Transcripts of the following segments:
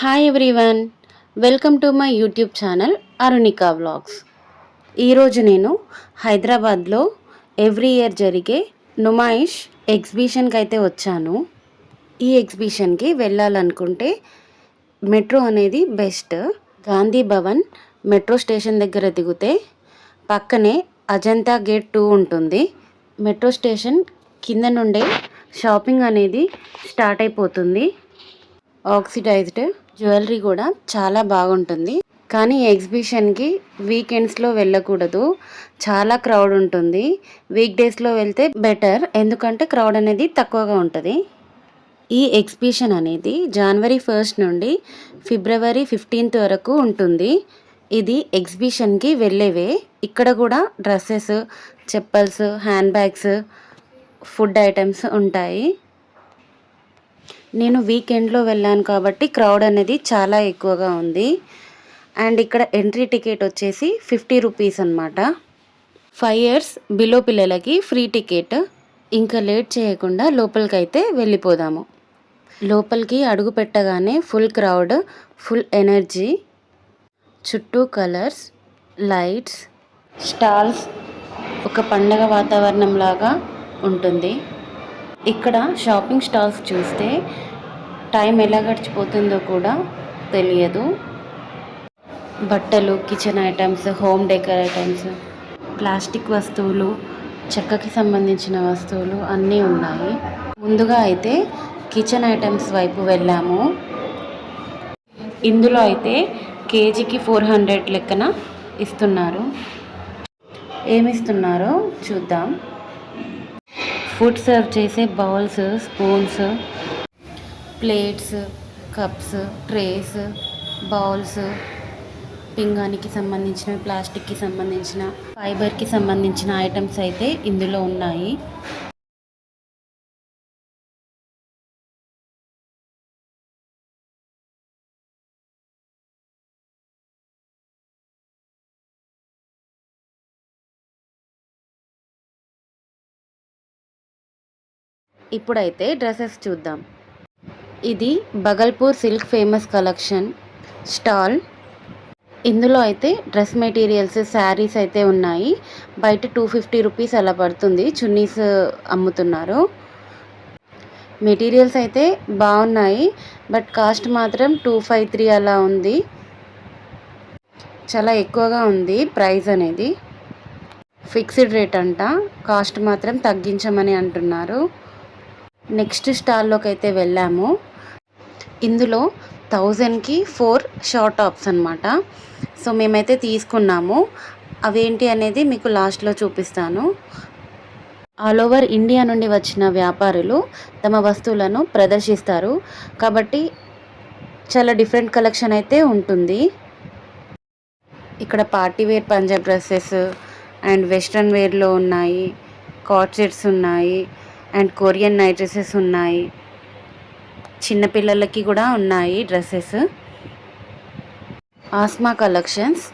Hi everyone welcome to my YouTube channel Arunika vlogs ఈరోజు నేను హైదరాబాద్లో ఎవ్రీ ఇయర్ జరిగే నుమాయిష్ ఎగ్జిబిషన్కి అయితే వచ్చాను. ఈ ఎగ్జిబిషన్కి వెళ్ళాలనుకుంటే మెట్రో అనేది best. Gandhi Bhavan metro station దగ్గర దిగితే పక్కనే అజంతా గేట్ టూ ఉంటుంది. మెట్రో స్టేషన్ కింద నుండే షాపింగ్ అనేది స్టార్ట్ అయిపోతుంది. ఆక్సిడైజ్డ్ జ్యువెలరీ కూడా చాలా బాగుంటుంది. కానీ ఎగ్జిబిషన్కి వీకెండ్స్లో వెళ్ళకూడదు. చాలా క్రౌడ్ ఉంటుంది. వీక్ డేస్లో వెళ్తే బెటర్. ఎందుకంటే క్రౌడ్ అనేది తక్కువగా ఉంటుంది. ఈ ఎగ్జిబిషన్ అనేది జనవరి ఫస్ట్ నుండి ఫిబ్రవరి ఫిఫ్టీన్త్ వరకు ఉంటుంది. ఇది ఎగ్జిబిషన్కి వెళ్ళేవే. ఇక్కడ కూడా dresses chappals hand bags food items ఉంటాయి. నేను వీకెండ్లో వెళ్ళాను కాబట్టి క్రౌడ్ అనేది చాలా ఎక్కువగా ఉంది. అండ్ ఇక్కడ ఎంట్రీ టికెట్ వచ్చేసి ఫిఫ్టీ రూపీస్ అనమాట ఫైవ్ ఇయర్స్ బిలో పిల్లలకి ఫ్రీ టికెట్ ఇంకా లేట్ చేయకుండా లోపలికైతే వెళ్ళిపోదాము. లోపలికి అడుగు పెట్టగానే ఫుల్ క్రౌడ్ ఫుల్ ఎనర్జీ చుట్టూ కలర్స్ లైట్స్ స్టాల్స్ ఒక పండగ వాతావరణం లాగా ఉంటుంది. ఇక్కడ షాపింగ్ స్టాల్స్ చూస్తే టైం ఎలా గడిచిపోతుందో కూడా తెలియదు. బట్టలు kitchen items home decor items plastic వస్తువులు చెక్కకి సంబంధించిన వస్తువులు అన్నీ ఉన్నాయి. ముందుగా అయితే కిచెన్ ఐటమ్స్ వైపు వెళ్ళాము. ఇందులో అయితే కేజీకి ఫోర్ హండ్రెడ్ లెక్కన ఇస్తున్నారు. ఏమిస్తున్నారో చూద్దాం. ఫుడ్ సర్వ్ చేసే bowls spoons plates cups trays bowls పింగానికి సంబంధించిన ప్లాస్టిక్కి సంబంధించిన ఫైబర్కి సంబంధించిన ఐటమ్స్ అయితే ఇందులో ఉన్నాయి. ఇప్పుడైతే డ్రెస్సెస్ చూద్దాం. ఇది Bhagalpur silk famous collection stall. ఇందులో అయితే డ్రెస్ మెటీరియల్స్ శారీస్ అయితే ఉన్నాయి. బయట టూ ఫిఫ్టీ రూపీస్ అలా పడుతుంది. చున్నీస్ అమ్ముతున్నారు. మెటీరియల్స్ అయితే బాగున్నాయి. బట్ కాస్ట్ మాత్రం టూ ఫైవ్ త్రీ అలా ఉంది. చాలా ఎక్కువగా ఉంది ప్రైస్ అనేది. ఫిక్స్డ్ రేట్ అంట. కాస్ట్ మాత్రం తగ్గించమని అంటున్నారు. నెక్స్ట్ స్టాల్లోకి అయితే వెళ్ళాము. ఇందులో థౌజండ్కి ఫోర్ షార్ట్ టాప్స్ అనమాట సో మేమైతే తీసుకున్నాము. అవేంటి అనేది మీకు లాస్ట్లో చూపిస్తాను. ఆల్ ఓవర్ ఇండియా నుండి వచ్చిన వ్యాపారులు తమ వస్తువులను ప్రదర్శిస్తారు. కాబట్టి చాలా డిఫరెంట్ కలెక్షన్ అయితే ఉంటుంది. ఇక్కడ party wear Punjab dresses and western వేర్లో ఉన్నాయి. కాట్ సెట్స్ ఉన్నాయి. అండ్ కొరియన్ నైట్ డ్రెస్సెస్ ఉన్నాయి. చిన్నపిల్లలకి కూడా ఉన్నాయి డ్రెస్సెస్. ఆస్మా కలెక్షన్స్.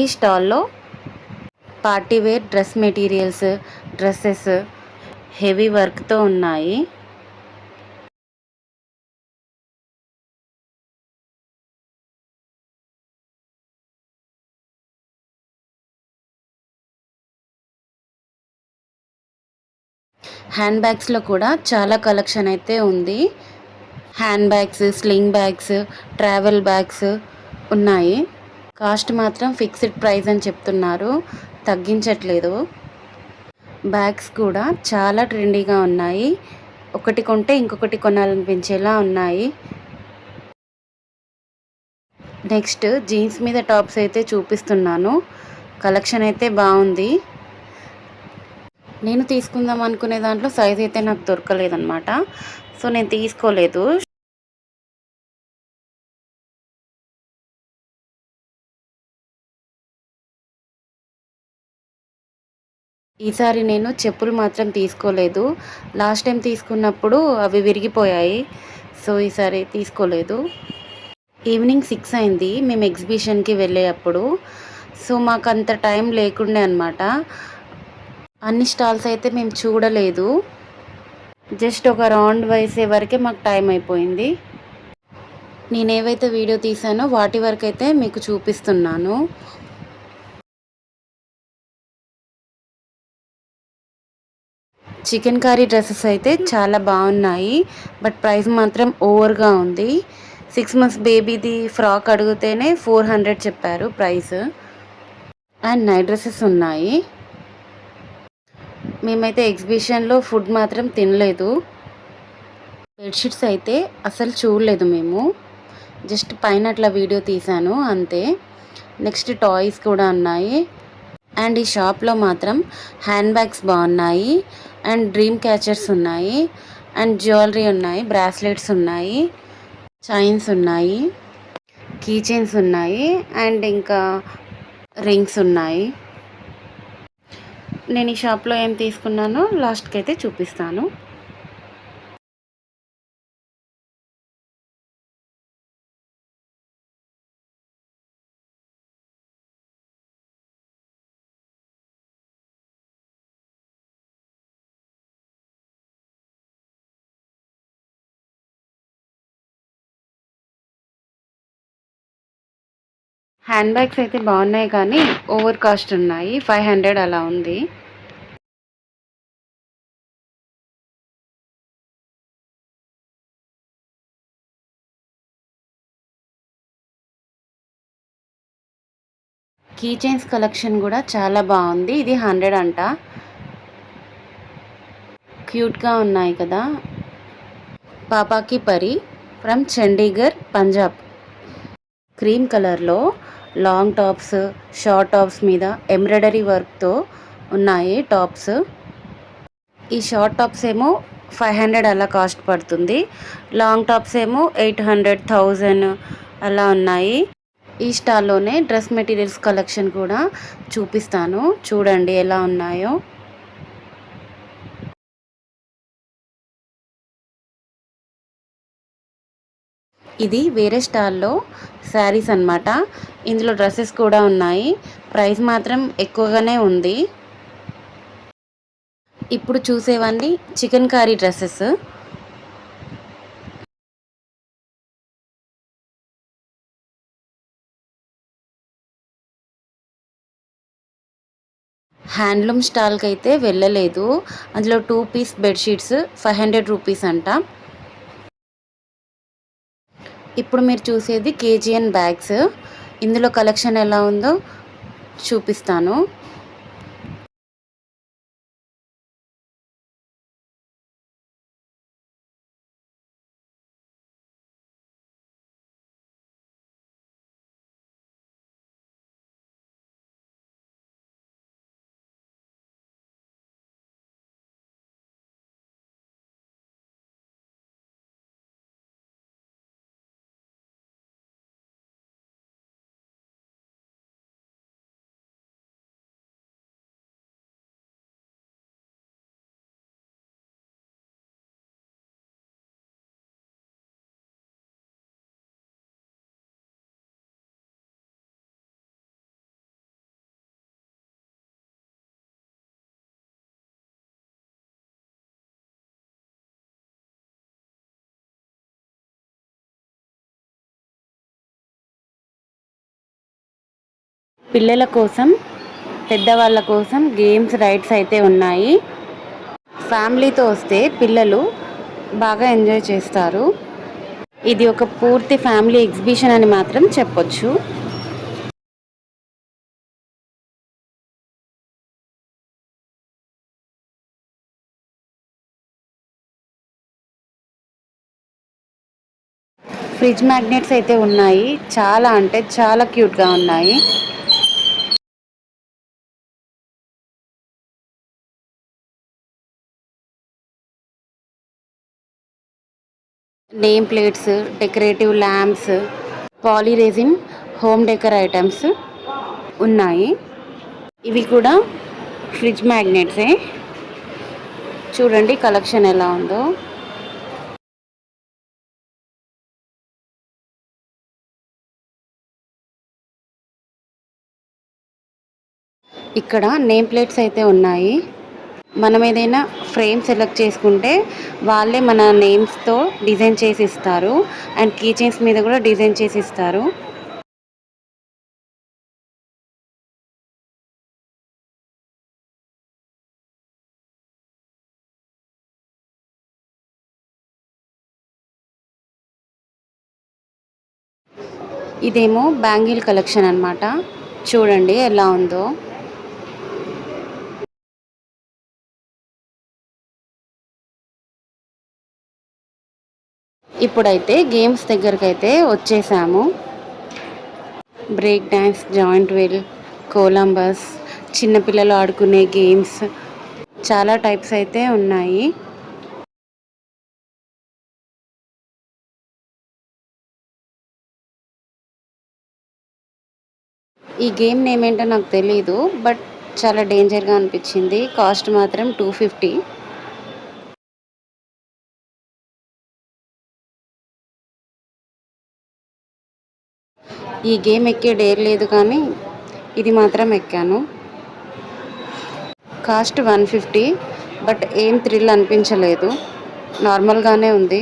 ఈ స్టాల్లో party wear dress materials dresses heavy వర్క్తో ఉన్నాయి. హ్యాండ్ బ్యాగ్స్లో కూడా చాలా కలెక్షన్ అయితే ఉంది. Hand bags sling bags travel bags ఉన్నాయి. కాస్ట్ మాత్రం ఫిక్స్డ్ ప్రైస్ అని చెప్తున్నారు. తగ్గించట్లేదు. బ్యాగ్స్ కూడా చాలా ట్రెండీగా ఉన్నాయి. ఒకటి కొంటే ఇంకొకటి కొనాలనిపించేలా ఉన్నాయి. నెక్స్ట్ జీన్స్ మీద టాప్స్ అయితే చూపిస్తున్నాను. కలెక్షన్ అయితే బాగుంది. నేను తీసుకుందాం అనుకునే దాంట్లో సైజ్ అయితే నాకు దొరకలేదన్నమాట. సో నేను తీసుకోలేదు. ఈసారి నేను చెప్పులు మాత్రం తీసుకోలేదు. లాస్ట్ టైం తీసుకున్నప్పుడు అవి విరిగిపోయాయి. సో ఈసారి తీసుకోలేదు. ఈవినింగ్ సిక్స్ అయింది. మేము ఎగ్జిబిషన్కి వెళ్ళేటప్పుడు. సో మాకు అంత టైం లేకుండే అనమాట అన్ని స్టాల్స్ అయితే మేము చూడలేదు. జస్ట్ ఒక రౌండ్ వేసే వరకే మాకు టైం అయిపోయింది. నేను ఏవైతే వీడియో తీసానో వాటి వరకు అయితే మీకు చూపిస్తున్నాను. చికెన్ కర్రీ డ్రెస్సెస్ అయితే చాలా బాగున్నాయి బట్ ప్రైస్ మాత్రం ఓవర్గా ఉంది. సిక్స్ మంత్స్ బేబీది ఫ్రాక్ అడిగితేనే ఫోర్ హండ్రెడ్ చెప్పారు ప్రైస్. అండ్ నైట్ డ్రెస్సెస్ ఉన్నాయి. మేమైతే ఎగ్జిబిషన్లో ఫుడ్ మాత్రం తినలేదు. బెడ్షీట్స్ అయితే అసలు చూడలేదు మేము. జస్ట్ పైన అట్లా వీడియో తీశాను అంతే. నెక్స్ట్ టాయ్స్ కూడా ఉన్నాయి. అండ్ ఈ షాప్లో మాత్రం హ్యాండ్ బ్యాగ్స్ బాగున్నాయి. అండ్ డ్రీమ్ క్యాచర్స్ ఉన్నాయి. అండ్ జ్యువెలరీ ఉన్నాయి బ్రాస్లెట్స్ ఉన్నాయి చైన్స్ ఉన్నాయి కీ చైన్స్ ఉన్నాయి. అండ్ ఇంకా రింగ్స్ ఉన్నాయి. నేను ఈ షాప్లో ఏం తీసుకున్నానో లాస్ట్కి అయితే చూపిస్తాను. హ్యాండ్ బ్యాగ్స్ అయితే బాగున్నాయి కానీ ఓవర్ కాస్ట్ ఉన్నాయి. ఫైవ్ హండ్రెడ్ అలా ఉంది. కీ చైన్స్ కలెక్షన్ కూడా చాలా బాగుంది. ఇది హండ్రెడ్ అంట. క్యూట్గా ఉన్నాయి కదా. పాపాకి పరి ఫ్రమ్ చండీగఢ్ పంజాబ్ క్రీమ్ కలర్లో లాంగ్ టాప్స్ షార్ట్ టాప్స్ మీద ఎంబ్రాయిడరీ వర్క్తో ఉన్నాయి టాప్స్ ఈ షార్ట్ టాప్స్ ఏమో ఫైవ్ హండ్రెడ్ అలా కాస్ట్ పడుతుంది. లాంగ్ టాప్స్ ఏమో ఎయిట్ హండ్రెడ్ థౌజండ్ అలా ఉన్నాయి. ఈ స్టాల్లోనే డ్రెస్ మెటీరియల్స్ కలెక్షన్ కూడా చూపిస్తాను. చూడండి ఎలా ఉన్నాయో. ఇది వేరే స్టాల్లో శారీస్ అనమాట ఇందులో డ్రెస్సెస్ కూడా ఉన్నాయి. ప్రైస్ మాత్రం ఎక్కువగానే ఉంది. ఇప్పుడు చూసేవన్నీ చికెన్ కర్రీ డ్రెస్సెస్. హ్యాండ్లూమ్ స్టాల్కి అయితే వెళ్ళలేదు. అందులో two piece bedsheets five hundred rupees అంట. ఇప్పుడు మీరు చూసేది కేజీఎన్ బ్యాగ్స్. ఇందులో కలెక్షన్ ఎలా ఉందో చూపిస్తాను. పిల్లల కోసం పెద్దవాళ్ళ కోసం గేమ్స్ రైడ్స్ అయితే ఉన్నాయి. ఫ్యామిలీతో వస్తే పిల్లలు బాగా ఎంజాయ్ చేస్తారు. ఇది ఒక పూర్తి ఫ్యామిలీ ఎగ్జిబిషన్ అని మాత్రం చెప్పొచ్చు. ఫ్రిడ్జ్ మ్యాగ్నెట్స్ అయితే ఉన్నాయి. చాలా అంటే చాలా క్యూట్గా ఉన్నాయి. Name plates decorative lamps polyresin home decor items ఉన్నాయి. ఇవి కూడా ఫ్రిడ్జ్ మ్యాగ్నెట్సే. చూడండి కలెక్షన్ ఎలా ఉందో. ఇక్కడ నేమ్ ప్లేట్స్ అయితే ఉన్నాయి. మనం ఏదైనా ఫ్రేమ్ సెలెక్ట్ చేసుకుంటే వాళ్ళే మన నేమ్స్తో డిజైన్ చేసి ఇస్తారు అండ్ కీ చైన్స్ మీద కూడా డిజైన్ చేసి ఇస్తారు ఇదేమో బ్యాంగిల్ కలెక్షన్ అనమాట చూడండి ఎలా ఉందో. ఇప్పుడైతే గేమ్స్ దగ్గరికి అయితే వచ్చేసాము. Break dance giant wheel Columbus చిన్నపిల్లలు ఆడుకునే గేమ్స్ చాలా టైప్స్ అయితే ఉన్నాయి. ఈ గేమ్ నేమ్ ఏంటో నాకు తెలీదు బట్ చాలా డేంజర్గా అనిపించింది. కాస్ట్ మాత్రం టూ ఫిఫ్టీ. ఈ గేమ్ ఎక్కే డేర్ లేదు కానీ ఇది మాత్రం ఎక్కాను. కాస్ట్ వన్ ఫిఫ్టీ బట్ ఏం థ్రిల్ అనిపించలేదు. నార్మల్గానే ఉంది.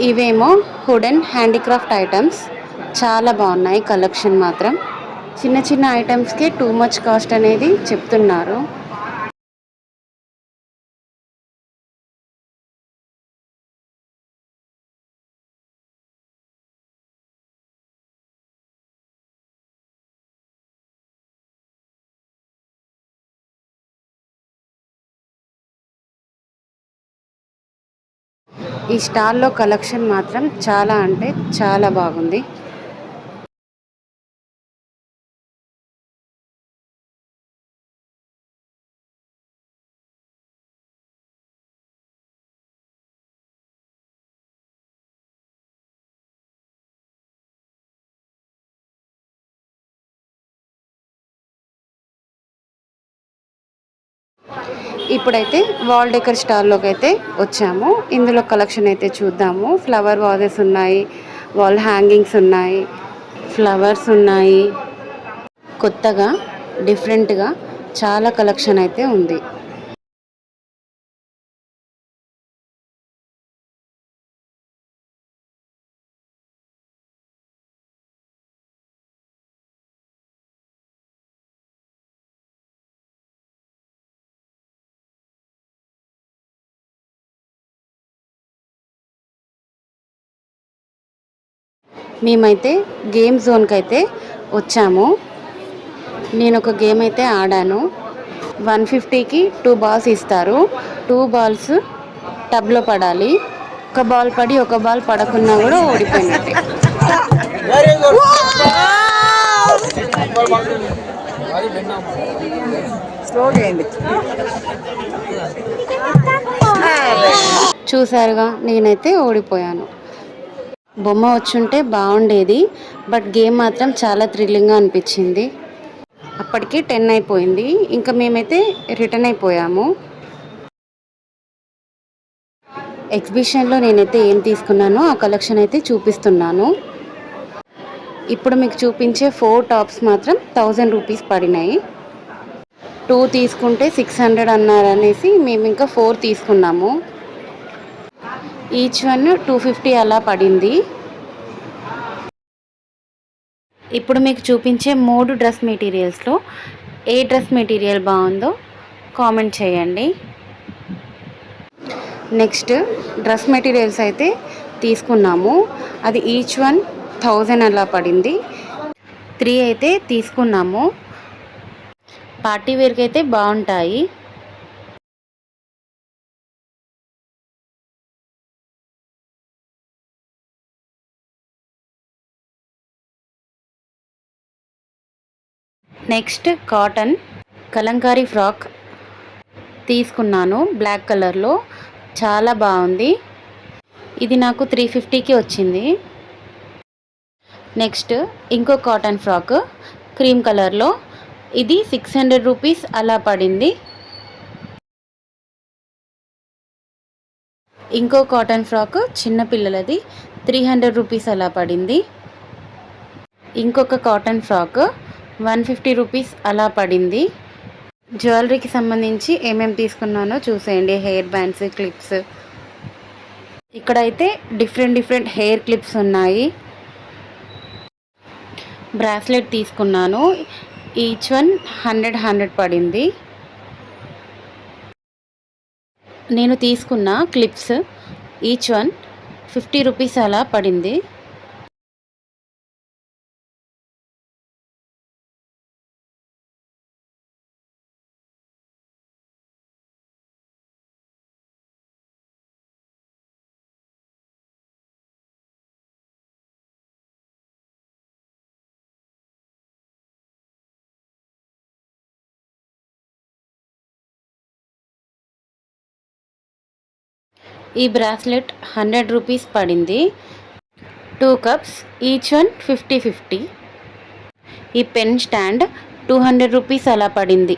ఇవేమో హుడెన్ హ్యాండీక్రాఫ్ట్ ఐటమ్స్. చాలా బాగున్నాయి కలెక్షన్ మాత్రం. చిన్న చిన్న ఐటమ్స్కే టూ మచ్ కాస్ట్ అనేది చెప్తున్నారు. ఈ స్టాల్లో కలెక్షన్ మాత్రం చాలా అంటే చాలా బాగుంది. ఇప్పుడైతే వాల్ డెకర్ స్టాల్లోకి అయితే వచ్చాము. ఇందులో కలెక్షన్ అయితే చూద్దాము. ఫ్లవర్ వాజెస్ ఉన్నాయి వాల్ హ్యాంగింగ్స్ ఉన్నాయి ఫ్లవర్స్ ఉన్నాయి. కొత్తగా డిఫరెంట్గా చాలా కలెక్షన్ అయితే ఉంది. మేమైతే గేమ్ జోన్కి అయితే వచ్చాము. నేను ఒక గేమ్ అయితే ఆడాను. వన్ ఫిఫ్టీకి టూ బాల్స్ ఇస్తారు. టూ బాల్స్ టబ్లో పడాలి. ఒక బాల్ పడి ఒక బాల్ పడకున్నా కూడా ఓడిపోయినట్టే. చూసారుగా నేనైతే ఓడిపోయాను. బొమ్మ వచ్చుంటే బాగుండేది బట్ గేమ్ మాత్రం చాలా థ్రిల్లింగ్గా అనిపించింది. అప్పటికి టెన్ అయిపోయింది. ఇంకా మేమైతే రిటర్న్ అయిపోయాము. ఎగ్జిబిషన్లో నేనైతే ఏం తీసుకున్నానో ఆ కలెక్షన్ అయితే చూపిస్తున్నాను. ఇప్పుడు మీకు చూపించే ఫోర్ టాప్స్ మాత్రం థౌజండ్ రూపీస్ పడినాయి. టూ తీసుకుంటే సిక్స్ హండ్రెడ్ అన్నారనేసి మేము ఇంకా ఫోర్ తీసుకున్నాము. ఈచ్ వన్ టూ ఫిఫ్టీ అలా పడింది. ఇప్పుడు మీకు చూపించే మూడు డ్రెస్ మెటీరియల్స్లో ఏ డ్రెస్ మెటీరియల్ బాగుందో కామెంట్ చేయండి. నెక్స్ట్ డ్రెస్ మెటీరియల్స్ అయితే తీసుకున్నాము. అది ఈచ్ వన్ థౌజండ్ అలా పడింది. త్రీ అయితే తీసుకున్నాము. పార్టీ వేర్కి అయితే బాగుంటాయి. నెక్స్ట్ కాటన్ కలంకారీ ఫ్రాక్ తీసుకున్నాను బ్లాక్ కలర్లో. చాలా బాగుంది. ఇది నాకు త్రీ ఫిఫ్టీకి వచ్చింది. నెక్స్ట్ ఇంకో కాటన్ ఫ్రాక్ క్రీమ్ కలర్లో. ఇది సిక్స్ హండ్రెడ్ రూపీస్ అలా పడింది. ఇంకో కాటన్ ఫ్రాక్ చిన్నపిల్లలది త్రీ హండ్రెడ్ రూపీస్ అలా పడింది. ఇంకొక cotton frock one fifty rupees అలా పడింది. జ్యువెలరీకి సంబంధించి ఏమేమి తీసుకున్నానో చూసేయండి హెయిర్ బ్యాండ్స్ క్లిప్స్. ఇక్కడైతే డిఫరెంట్ డిఫరెంట్ హెయిర్ క్లిప్స్ ఉన్నాయి. బ్రాస్లెట్ తీసుకున్నాను. ఈచ్ వన్ హండ్రెడ్ హండ్రెడ్ పడింది. నేను తీసుకున్న clips each one fifty rupees అలా పడింది. ఈ బ్రాస్లెట్ హండ్రెడ్ రూపీస్ పడింది. Two cups each one fifty fifty ఈ pen stand two hundred rupees అలా పడింది.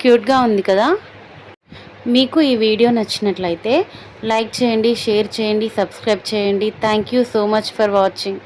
క్యూట్గా ఉంది కదా? మీకు ఈ వీడియో నచ్చినట్లయితే లైక్ చేయండి షేర్ చేయండి సబ్స్క్రైబ్ చేయండి. Thank you so much for watching